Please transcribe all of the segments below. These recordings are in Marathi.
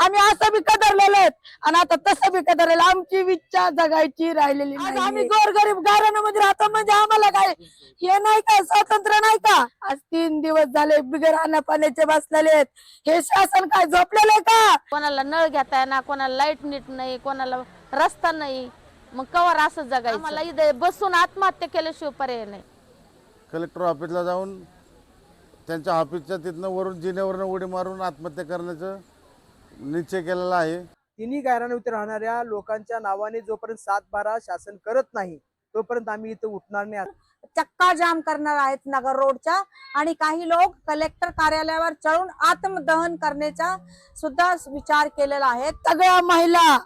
आम्ही असं बी कदरलेलो आहेत. आणि आता तसं बी कदरलेलं आमची इच्छा जगायची राहिलेली नाही आम्ही गोरगरीब गारांमध्ये राहतो म्हणजे आम्हाला काय? हे नाही का? स्वातंत्र्य नाही का? आज तीन दिवस झाले बिगर पाण्याचे बसलेले आहेत. हे शासन काय झोपलेलं आहे का? कोणाला नळ घेता येणार कोणाला लाइट नीट नाही कोणाला रस्ता नाही. मग कवर असं जगायचं? मला इथे बसून आत्महत्या केल्याशिवाय पर्याय नाही. कलेक्टर ऑफिसला जाऊन त्यांच्या ऑफिसच्या तिथनं वरून जिन्यावरनं उडी मारून आत्महत्या करण्याचं निश्चय केलेला आहे. तिन्ही गायरानवरती राहणाऱ्या लोकांच्या नावाने जोपर्यंत सात बारा शासन करत नाही तोपर्यंत आम्ही इथं उठणार नाही. चक्का जाम करणार आहेत नगर रोडच्या आणि काही लोक कलेक्टर कार्यालयावर चढून आत्मदहन करण्याचा सुद्धा विचार केलेला आहे. सगळ्या महिला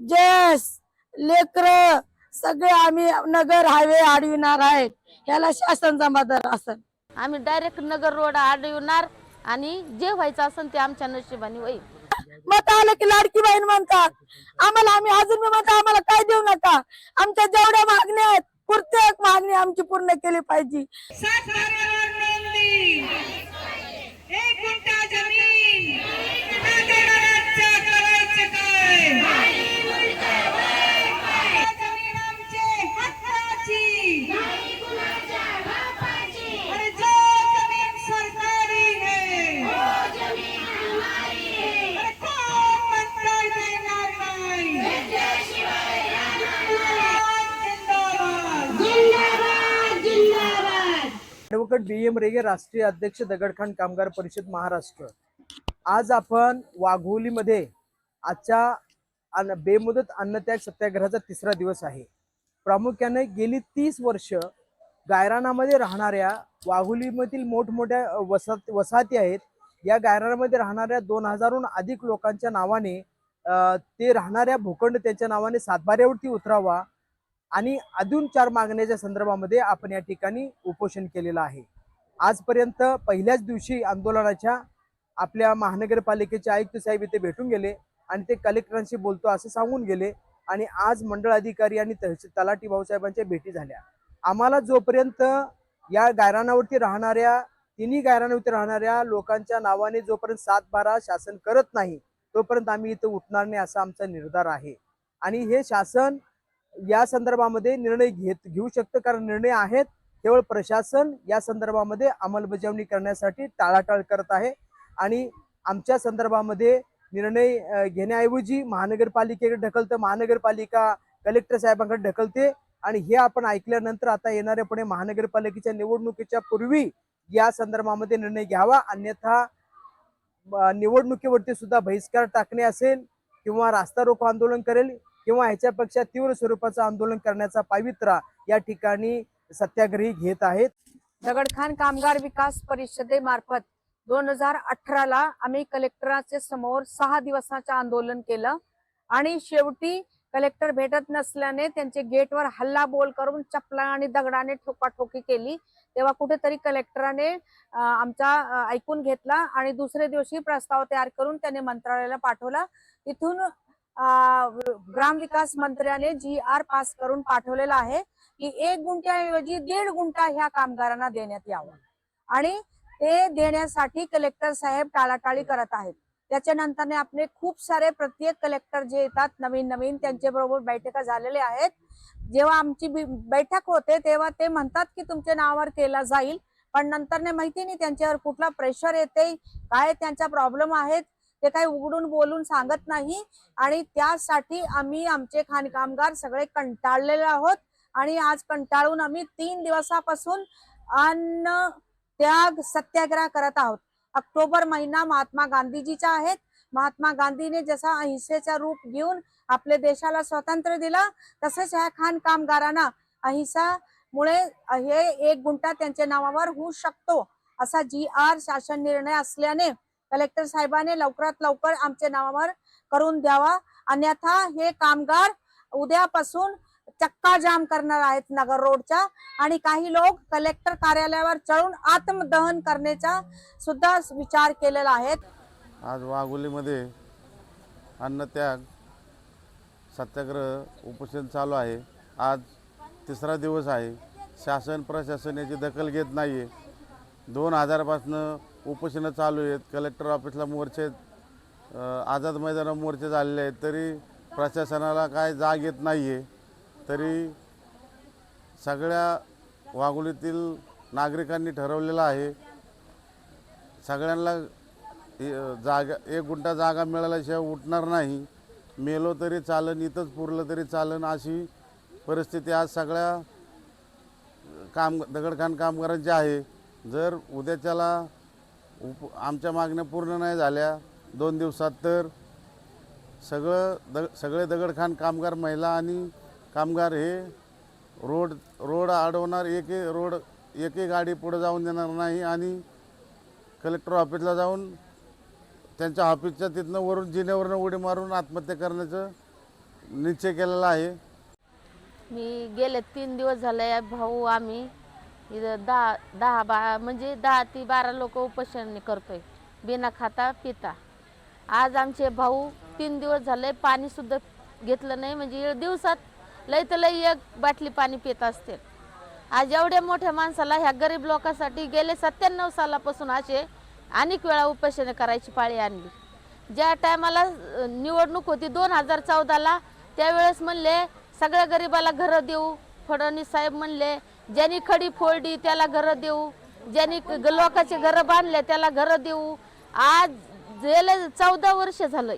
जेस लेकर सगळे आम्ही नगर हायवे अडविणार आहेत. याला शासन जमादार असं आम्ही डायरेक्ट नगर रोड अडवणार आणि जे व्हायचं असेल ते आमच्या नशिबाने होईल. मत आलं की लाडकी बहीण म्हणतात. आम्हाला आम्ही अजून बी म्हणतो आम्हाला काय देऊ नका. आमच्या जेवढ्या मागण्या आहेत प्रत्येक मागणी आमची पूर्ण केली पाहिजे. ऍडव्होकेट बी एम रेगे राष्ट्रीय अध्यक्ष दगडखान कामगार परिषद महाराष्ट्र. आज आपण वाघोलीमध्ये आजच्या अन्न- बेमुदत अन्नत्याग सत्याग्रहाचा तिसरा दिवस आहे. प्रामुख्याने गेली तीस वर्ष गायरानामध्ये राहणाऱ्या वाघोलीमधील मोठमोठ्या अ, वसाहत वसाहती आहेत. या गायरानामध्ये राहणाऱ्या दोन हजारहून अधिक लोकांच्या नावाने ते राहणाऱ्या भूखंड त्यांच्या नावाने सातबाऱ्यावरती उतरावा आणि अजून चार मागण्याच्या संदर्भामध्ये आपण या ठिकाणी उपोषण केलेलं आहे. आजपर्यंत पहिल्याच दिवशी आंदोलनाच्या आपल्या महानगरपालिकेचे आयुक्त साहेब इथे भेटून गेले आणि ते कलेक्टरांशी बोलतो असं सांगून गेले आणि आज मंडळ अधिकारी आणि तहसील तलाठी भाऊसाहेबांच्या भेटी झाल्या. आम्हाला जोपर्यंत या गायरानावरती राहणाऱ्या तिन्ही गायरानावरती राहणाऱ्या लोकांच्या नावाने जोपर्यंत सात बारा शासन करत नाही तोपर्यंत आम्ही इथं उठणार नाही असा आमचा निर्धार आहे. आणि हे शासन या संदर्भामध्ये निर्णय घेत घेऊ शकतं कारण निर्णय आहेत. केवळ प्रशासन या संदर्भामध्ये अंमलबजावणी करण्यासाठी टाळाटाळ करत आहे. आणि आमच्या संदर्भामध्ये निर्णय घेण्याऐवजी महानगरपालिकेकडे ढकलतं महानगरपालिका कलेक्टर साहेबांकडे ढकलते. आणि हे आपण ऐकल्यानंतर आता येणाऱ्या पुणे महानगरपालिकेच्या निवडणुकीच्या पूर्वी या संदर्भामध्ये निर्णय घ्यावा. अन्यथा निवडणुकीवरती सुद्धा बहिष्कार टाकणे असेल किंवा रास्ता रोको आंदोलन करेल. किंवा ह्याच्यापेक्षा तीव्र स्वरूपाचं आंदोलन करण्याचा पावित्रा या ठिकाणी सत्याग्रही घेत आहेत. दगडखान कामगार विकास परिषदेमार्फत दोन हजार अठराला आम्ही कलेक्टरांचे समोर सहा दिवसाचं आंदोलन केलं आणि शेवटी कलेक्टर भेटत नसल्याने त्यांचे गेटवर हल्ला बोल करून चपला आणि दगडाने ठोकाठोकी केली. तेव्हा कुठेतरी कलेक्टराने आमचा ऐकून घेतला आणि दुसऱ्या दिवशी प्रस्ताव तयार करून त्याने मंत्रालयाला पाठवला. तिथून ग्राम ग्रामविकास मंत्र्याने जी आर पास करून पाठवलेला आहे की एक गुंठ्याऐवजी दीड गुंठा ह्या कामगारांना देण्यात यावं. आणि ते देण्यासाठी कलेक्टर साहेब टाळाटाळी करत आहेत. त्याच्यानंतर आपले खूप सारे प्रत्येक कलेक्टर जे येतात नवीन नवीन त्यांच्या बरोबर बैठका झालेल्या आहेत. जेव्हा आमची बैठक होते तेव्हा ते म्हणतात की तुमच्या नावावर केला जाईल. पण नंतरने माहिती नाही त्यांच्यावर कुठला प्रेशर येते काय त्यांचा प्रॉब्लेम आहेत ते काही उघडून बोलून सांगत नाही. आणि त्यासाठी आम्ही आमचे खाण कामगार सगळे कंटाळलेले आहोत. आणि आज कंटाळून आम्ही तीन दिवसापासून अन्न त्याग सत्याग्रह करत आहोत. ऑक्टोबर महिना महात्मा गांधीजीचा आहे. महात्मा गांधीने जसा अहिंसेचा रूप घेऊन आपल्या देशाला स्वातंत्र्य दिलं तसंच ह्या खाण कामगारांना अहिंसामुळे हे एक गुंठा त्यांच्या नावावर होऊ शकतो असा जी आर शासन निर्णय असल्याने कलेक्टर साहेबांनी लवकरात लवकर आमच्या नावावर करून द्यावा. अन्यथा हे कामगार उद्यापासून चक्का जाम करणार आहेत नगर रोडच्या. आणि काही लोक कलेक्टर कार्यालयावर चढून आत्मदहन करण्याचा सुद्धा विचार केलेला आहे आज वाघोलीमध्ये अन्नत्याग सत्याग्रह उपोषण चालू आहे. आज तिसरा दिवस आहे. शासन प्रशासन याची दखल घेत नाही आहे दोन हजारपासनं उपोषणं चालू आहेत. कलेक्टर ऑफिसला मोर्चे आझाद मैदानावर मोर्चे झालेले आहेत. तरी प्रशासनाला काय जाग येत नाही आहे तरी सगळ्या वाघोलीतील नागरिकांनी ठरवलेलं आहे. सगळ्यांना जागा एक गुंठा जागा मिळाल्याशिवाय उठणार नाही. मेलो तरी चालन इथंच पुरलं तरी चालन अशी परिस्थिती आज सगळ्या काम दगडखान कामगारांची आहे. जर उद्याच्याला उप आमच्या मागण्या पूर्ण नाही झाल्या. दोन दिवसात तर सगळं द सगळे दगडखान कामगार महिला आणि कामगार हे रोड रोड अडवणार एक रोड एकही गाडी पुढे जाऊन देणार नाही आणि कलेक्टर ऑफिसला जाऊन त्यांच्या ऑफिसच्या तिथनं वरून जिन्यावरनं उडी मारून आत्महत्या करण्याचं निश्चय केलेला आहे. मी गेले तीन दिवस झाले भाऊ आम्ही इथं दहा दहा बा म्हणजे दहा ते बारा लोक उपोषण करतोय. बिना खाता पिता. आज आमचे भाऊ तीन दिवस झाले पाणीसुद्धा घेतलं नाही म्हणजे दिवसात लय तर लय एक बाटली पाणी पित असते आज एवढ्या मोठ्या माणसाला ह्या गरीब लोकांसाठी गेले सत्त्याण्णव सालापासून असे अनेक वेळा उपोषण करायची पाळी आणली. ज्या टायमाला निवडणूक होती दोन हजार चौदाला त्यावेळेस म्हणले सगळ्या गरिबाला घरं देऊ. फडणवीस साहेब म्हणले ज्यांनी खडी फोडली त्याला घरं देऊ. ज्यांनी लोकाचे लोकांचे घरं बांधले त्याला घरं देऊ. आज गेले चौदा वर्ष झालंय.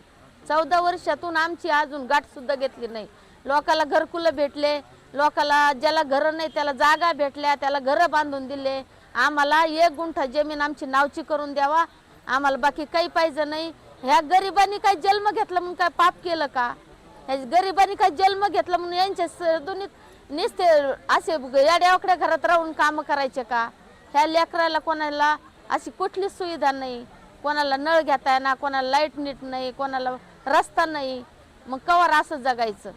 चौदा वर्षातून आमची अजून गाठ सुद्धा घेतली नाही. लोकाला घरकुलं भेटले. लोकाला ज्याला घरं नाही त्याला जागा भेटल्या. त्याला घरं बांधून दिले. आम्हाला एक गुंठा जमीन आमची नावची करून द्यावा. आम्हाला बाकी काही पाहिजे नाही. ह्या गरिबांनी काय जन्म घेतला म्हणून काय पाप केलं का? ह्या गरिबांनी काय जन्म घेतला म्हणून यांच्या दोन्ही नुसते असे याड्यावाकड्या घरात राहून कामं करायचे का? ह्या लेकराला कोणाला अशी कुठलीच सुविधा नाही. कोणाला नळ घेता येणार कोणाला लाइट नीट नाही कोणाला रस्ता नाही. मग कवर असं जगायचं.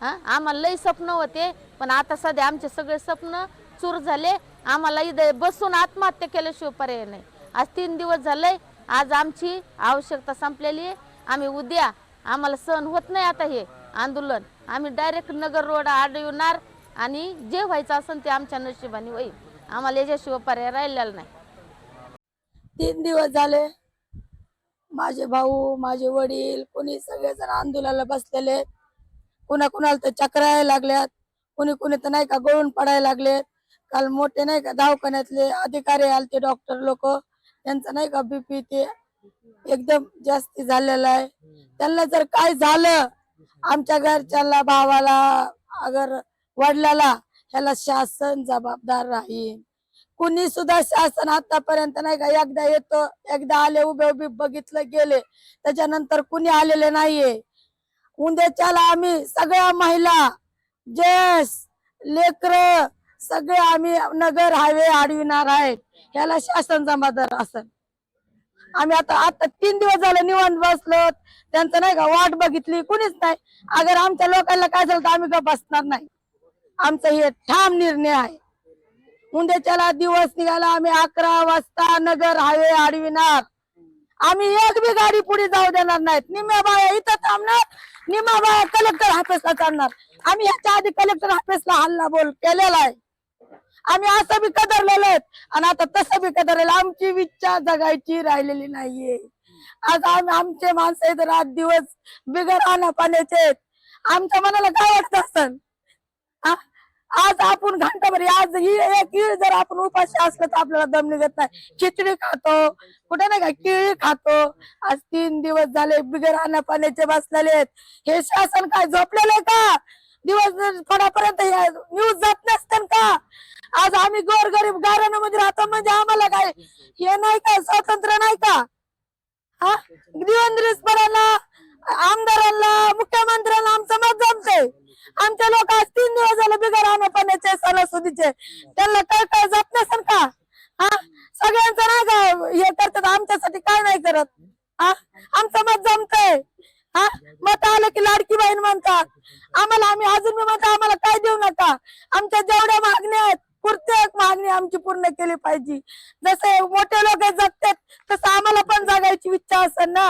हा? आम्हाला लई स्वप्न होते पण आता सध्या आमचे सगळे स्वप्न चूर झाले. आम्हाला इथं बसून आत्महत्या केल्याशिवाय पर्याय नाही. आज तीन दिवस झाले आज आमची आवश्यकता संपलेली आहे. आम्ही उद्या आम्हाला सहन होत नाही आता हे आंदोलन. आम्ही डायरेक्ट नगर रोड अडवणार आणि जे व्हायचं असेल ते आमच्या नशिबाने होईल. आम्हाला याच्याशिवाय पर्याय राहिलेला नाही. तीन दिवस झाले माझे भाऊ माझे वडील कोणी सगळेजण आंदोलनाला बसलेले कुणा कुणाला तर चक्र यायला लागल्यात कुणी कुणी तर नाही का गळून पडायला लागलेत. काल मोठे नाही का दवाखान्यातले अधिकारी आलते डॉक्टर लोक. त्यांचं नाही का बीपी ते एकदम जास्ती झालेलं आहे. त्यांना जर काय झालं आमच्या घरच्याला भावाला अगर वडिलाला ह्याला शासन जबाबदार राहील. कुणी सुद्धा शासन आतापर्यंत नाही का एकदा येतो एकदा आले उभे उभे बघितलं गेले त्याच्यानंतर कुणी आलेले नाहीये. उद्याच्याला आम्ही सगळ्या महिला जेस लेकर सगळे आम्ही नगर हायवे अडविणार आहेत. ह्याला शासन जबाबदार असेल. आम्ही आता आता तीन दिवस झाले निवांत बसलो त्यांचं नाही का वाट बघितली कुणीच नाही. अगर आमच्या लोकांना काय झालं तर आम्ही का बसणार नाही. आमचा हे ठाम निर्णय आहे. उद्याच्याला दिवस निघाला आम्ही अकरा वाजता नगर हायवे अडविणार आम्ही एक बी गाडी पुढे जाऊ देणार नाहीत. निम्या बाया इथं थांबणार निम्या बाया कलेक्टर ऑफिसला चालणार. आम्ही ह्याच्या आधी कलेक्टर ऑफिसला हल्ला बोल केलेला आहे. आम्ही असं बी कदरलेलो आहेत. आणि आता तसं बी कदरलेलं आमची इच्छा जगायची राहिलेली नाहीये. आज आम्ही आमचे माणसं इथं रात दिवस बिगर आणा पाण्याचे आहेत. आमच्या मनाला काय वाटत असत आज आपण घंटाभर आज ही एक जर आपण उपाशी असलं तर आपल्याला दम निघत नाही. खिचडी खातो. कुठे नाही का? केळी खातो. आज तीन दिवस झाले बिगर आणा पाण्याचे बसलेले आहेत. हे शासन काय झोपलेलं आहे का? दिवस थोड्यापर्यंत न्यूज जात नसतं. आज आम्ही गोरगरीब गाराणामध्ये राहतो म्हणजे आम्हाला काय? हे नाही का? स्वातंत्र्य नाही का? हा? दिवंगरीपणाला आमदारांना मुख्यमंत्र्यांना आमचं मत जमतंय. आमच्या लोक आज तीन दिवस झाले बिगर आणपाण्याचे सणासुदीचे. त्यांना काय काय जात नसेल का? हा? सगळ्यांचं नाही का हे करतात? आमच्यासाठी काय नाही करत? हा? आमचं मत जमतंय. हा? मत आलं की लाडकी बहीण म्हणतात. आम्हाला आम्ही अजून बी म्हणतो आम्हाला काय देऊ नका. आमच्या जेवढ्या मागण्या आहेत प्रत्येक मागणी आमची पूर्ण केली पाहिजे. जसे मोठे लोक जगतात तसं आम्हाला पण जगायची इच्छा असेल ना?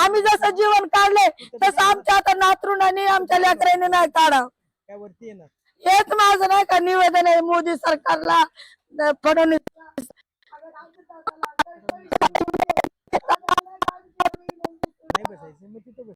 आम्ही जसं जीवन काढले तसं आमच्या आता नातरुणाने आमच्या लेकरांनी नाही येणार हेच माझं नाही का निवेदन आहे मोदी सरकारला? फडणवीस बसायचं मग तिथं बस.